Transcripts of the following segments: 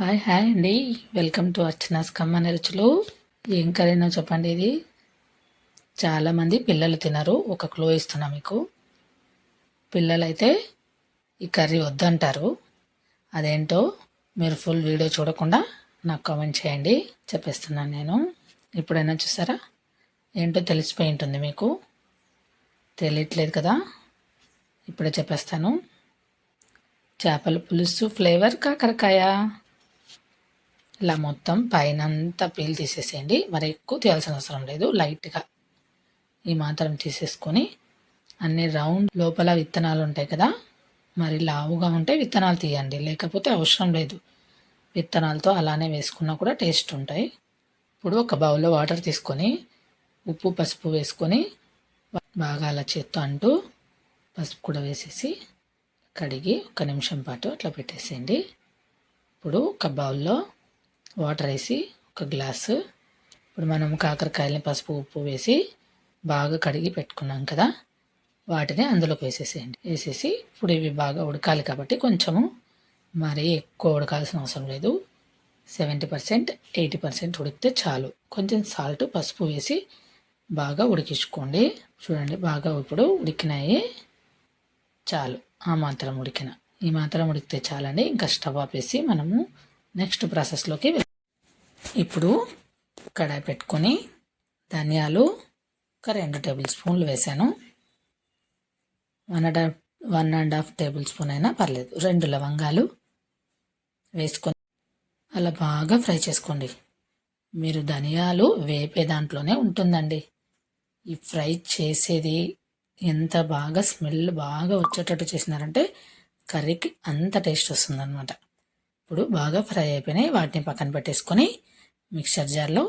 Hi hi అండి. Welcome to Archana's కమ్మ రుచులు. ఏం కర్రీనో చెప్పండి ఇది. చాలామంది పిల్లలు తినరు ఒక క్లో ఇస్తున్నా మీకు. పిల్లలైతే ఈ కర్రీ వద్దంటారు. అదేంటో మీరు ఫుల్ వీడియో చూడకుండా నాకు కామెంట్ చేయండి. చెప్పేస్తున్నాను నేను. ఎప్పుడైనా చూసారా? ఏంటో తెలిసిపోయి ఉంటుంది మీకు. తెలియట్లేదు కదా? ఇప్పుడే చెప్పేస్తాను. చేపల పులుసు ఫ్లేవర్ కాకరకాయ. ఇలా మొత్తం పైన అంతా పీల్ తీసేసేయండి. మరి ఎక్కువ తీయాల్సిన అవసరం లేదు. లైట్గా ఈ మాత్రం తీసేసుకొని అన్ని రౌండ్ లోపల విత్తనాలు ఉంటాయి కదా మరి లావుగా ఉంటే విత్తనాలు తీయండి. లేకపోతే అవసరం లేదు. విత్తనాలతో అలానే వేసుకున్నా కూడా టేస్ట్ ఉంటాయి. ఇప్పుడు ఒక బౌల్లో వాటర్ తీసుకొని ఉప్పు పసుపు వేసుకొని బాగా అలా చేత్తో అంటూ పసుపు కూడా వేసేసి కడిగి ఒక నిమిషం పాటు అట్లా పెట్టేసేయండి. ఇప్పుడు ఒక బౌల్లో వాటర్ వేసి ఒక గ్లాసు. ఇప్పుడు మనం కాకరకాయలని పసుపు ఉప్పు వేసి బాగా కడిగి పెట్టుకున్నాం కదా వాటిని అందులోకి వేసేసేయండి. వేసేసి ఇప్పుడు ఇవి బాగా ఉడకాలి కాబట్టి కొంచెము మరీ ఎక్కువ ఉడకాల్సిన అవసరం లేదు. సెవెంటీ పర్సెంట్ ఎయిటీ పర్సెంట్ ఉడికితే చాలు. కొంచెం సాల్ట్ పసుపు వేసి బాగా ఉడికించుకోండి. చూడండి బాగా ఇప్పుడు ఉడికినాయి. చాలు. ఆ మాత్రం ఉడికిన. ఈ మాత్రం ఉడికితే చాలండి. ఇంకా స్టవ్ ఆపేసి మనము నెక్స్ట్ ప్రాసెస్లోకి ఇప్పుడు కడాయి పెట్టుకొని ధనియాలు ఒక రెండు టేబుల్ స్పూన్లు వేసాను. One and half one and half tablespoon అయినా పర్లేదు. రెండు లవంగాలు వేసుకొని అలా బాగా ఫ్రై చేసుకోండి. మీరు ధనియాలు వేపే దాంట్లోనే ఉంటుందండి. ఈ ఫ్రై చేసేది ఎంత బాగా స్మెల్ బాగా వచ్చేటట్టు చేసినారంటే కర్రీకి అంత టేస్ట్ వస్తుందన్నమాట. ఇప్పుడు బాగా ఫ్రై అయిపోయినాయి. వాటిని పక్కన పెట్టేసుకొని మిక్సర్ జార్లో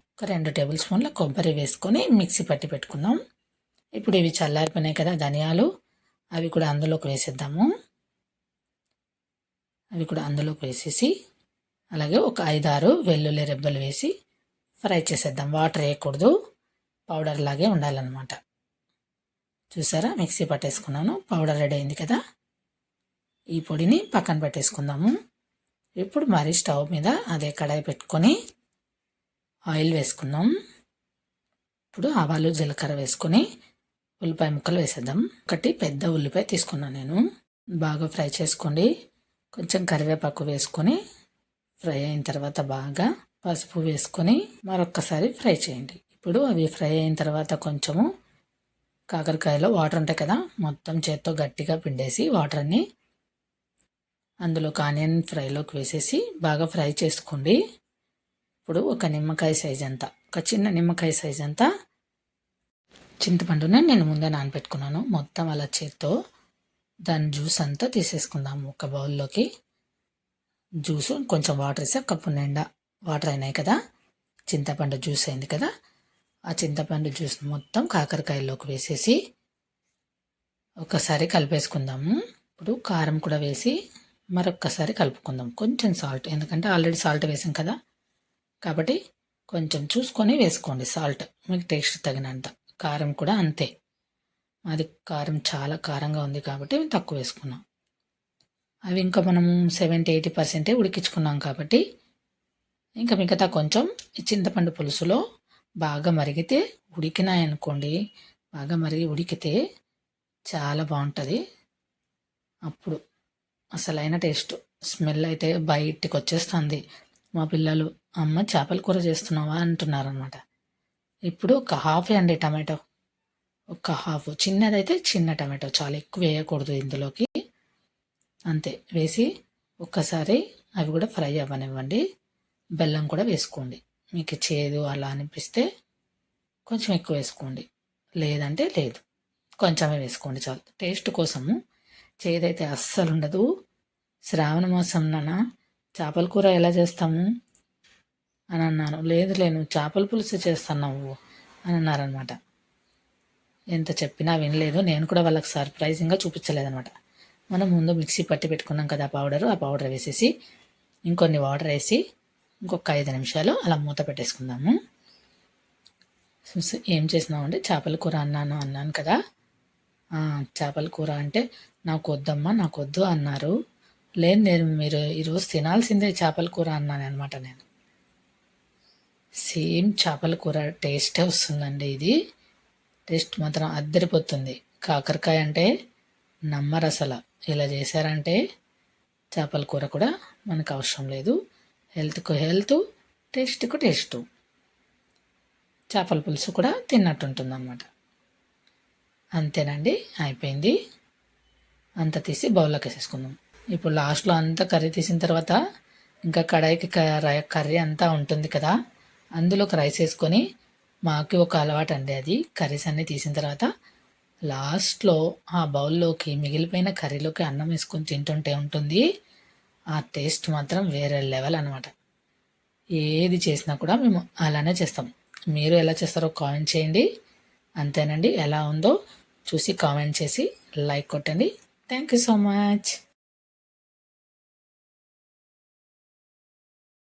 ఒక రెండు టేబుల్ స్పూన్ల కొబ్బరి వేసుకొని మిక్సీ పట్టి పెట్టుకుందాం. ఇప్పుడు ఇవి చల్లారిపోయినాయి కదా ధనియాలు అవి కూడా అందులోకి వేసేద్దాము. అవి కూడా అందులోకి వేసేసి అలాగే ఒక ఐదారు వెల్లుల్లి రెబ్బలు వేసి ఫ్రై చేసేద్దాం. వాటర్ వేయకూడదు. పౌడర్ లాగే ఉండాలన్నమాట. చూసారా? మిక్సీ పట్టేసుకున్నాను. పౌడర్ రెడీ అయింది కదా. ఈ పొడిని పక్కన పెట్టేసుకుందాము. ఇప్పుడు మరి స్టవ్ మీద అదే కడాయి పెట్టుకొని ఆయిల్ వేసుకుందాం. ఇప్పుడు ఆవాలు జీలకర్ర వేసుకొని ఉల్లిపాయ ముక్కలు వేసేద్దాం. ఒకటి పెద్ద ఉల్లిపాయ తీసుకున్నాను నేను. బాగా ఫ్రై చేసుకోండి. కొంచెం కరివేపాకు వేసుకొని ఫ్రై అయిన తర్వాత బాగా పసుపు వేసుకొని మరొక్కసారి ఫ్రై చేయండి. ఇప్పుడు అవి ఫ్రై అయిన తర్వాత కొంచెము కాకరకాయలో వాటర్ ఉంటాయి కదా మొత్తం చేత్తో గట్టిగా పిండేసి వాటర్ని అందులో ఆనియన్ ఫ్రైలోకి వేసేసి బాగా ఫ్రై చేసుకోండి. ఇప్పుడు ఒక నిమ్మకాయ సైజ్ అంతా ఒక చిన్న నిమ్మకాయ సైజ్ అంతా చింతపండునే నేను ముందే నానబెట్టుకున్నాను. మొత్తం అలా చేత్తో దాని జ్యూస్ అంతా తీసేసుకుందాము ఒక బౌల్లోకి. జ్యూస్ కొంచెం వాటర్ వేసి కప్పు నిండా వాటర్ అయినాయి కదా చింతపండు జ్యూస్ అయింది కదా ఆ చింతపండు జ్యూస్ మొత్తం కాకరకాయల్లోకి వేసేసి ఒకసారి కలిపేసుకుందాము. ఇప్పుడు కారం కూడా వేసి మరొక్కసారి కలుపుకుందాం. కొంచెం సాల్ట్ ఎందుకంటే ఆల్రెడీ సాల్ట్ వేసాం కదా. కాబట్టి కొంచెం చూసుకొని వేసుకోండి సాల్ట్ మీకు టేస్ట్ తగినంత. కారం కూడా అంతే. అది కారం చాలా కారంగా ఉంది కాబట్టి తక్కువ వేసుకున్నాం. అవి ఇంకా మనం సెవెంటీ ఎయిటీ పర్సెంటే ఉడికించుకున్నాం కాబట్టి ఇంకా మిగతా కొంచెం చింతపండు పులుసులో బాగా మరిగితే ఉడికినాయనుకోండి. బాగా మరిగి ఉడికితే చాలా బాగుంటుంది. అప్పుడు అసలైన టేస్ట్. స్మెల్ అయితే బయటికి వచ్చేస్తుంది మా పిల్లలు అమ్మ చేపల కూర చేస్తున్నావా? అంటున్నారనమాట ఇప్పుడు ఒక హాఫ్ అండి టమాటో. ఒక హాఫ్. చిన్నదైతే చిన్న టమాటో చాలా. ఎక్కువ వేయకూడదు ఇందులోకి. అంతే. వేసి ఒక్కసారి అవి కూడా ఫ్రై అవ్వనివ్వండి. బెల్లం కూడా వేసుకోండి. మీకు చేదు అలా అనిపిస్తే కొంచెం ఎక్కువ వేసుకోండి. లేదంటే లేదు. కొంచెమే వేసుకోండి చాలు. టేస్ట్ కోసము చేదైతే అస్సలు ఉండదు శ్రావణ మాసం నాన్న చేపల కూర ఎలా చేస్తాము? అని అన్నాను లేదు లేను చేపల పులుసు చేస్తున్నావు అని అన్నారనమాట ఎంత చెప్పినా వినలేదు. నేను కూడా వాళ్ళకి సర్ప్రైజింగ్గా చూపించలేదనమాట. మనం ముందు మిక్సీ పట్టి పెట్టుకున్నాం కదా పౌడరు పౌడర్ ఆ పౌడర్ వేసేసి ఇంకొన్ని వాటర్ వేసి ఇంకొక ఐదు నిమిషాలు అలా మూత పెట్టేసుకుందాము. ఏం చేసినామంటే చేపల కూర అన్నాను అన్నాను కదా. చేపల కూర అంటే నాకు వద్దమ్మా నాకు వద్దు అన్నారు. లేదు నేను మీరు ఈరోజు తినాల్సిందే చేపల కూర అన్నాను అనమాట నేను. సేమ్ చేపల కూర టేస్టే వస్తుందండి ఇది. టేస్ట్ మాత్రం అద్దరిపోతుంది. కాకరకాయ అంటే నమ్మరసల. ఇలా చేశారంటే చేపల కూర కూడా మనకు అవసరం లేదు. హెల్త్కు హెల్త్ టేస్ట్కు టేస్టు. చేపల పులుసు కూడా తిన్నట్టుంటుంది అనమాట అంతేనండి అయిపోయింది. అంత తీసి బౌల్లోకి వేసేసుకుందాం. ఇప్పుడు లాస్ట్లో అంతా కర్రీ తీసిన తర్వాత ఇంకా కడాయికి కర్రీ అంతా ఉంటుంది కదా అందులోకి రైస్ వేసుకొని మాకు ఒక అలవాటు అండి అది. కర్రీస్ అన్నీ తీసిన తర్వాత లాస్ట్లో ఆ బౌల్లోకి మిగిలిపోయిన కర్రీలోకి అన్నం వేసుకొని తింటుంటే ఉంటుంది. ఆ టేస్ట్ మాత్రం వేరే లెవెల్ అనమాట ఏది చేసినా కూడా మేము అలానే చేస్తాం. మీరు ఎలా చేస్తారో కామెంట్ చేయండి. అంతేనండి ఎలా ఉందో చూసి కామెంట్ చేసి లైక్ కొట్టండి. Thank you so much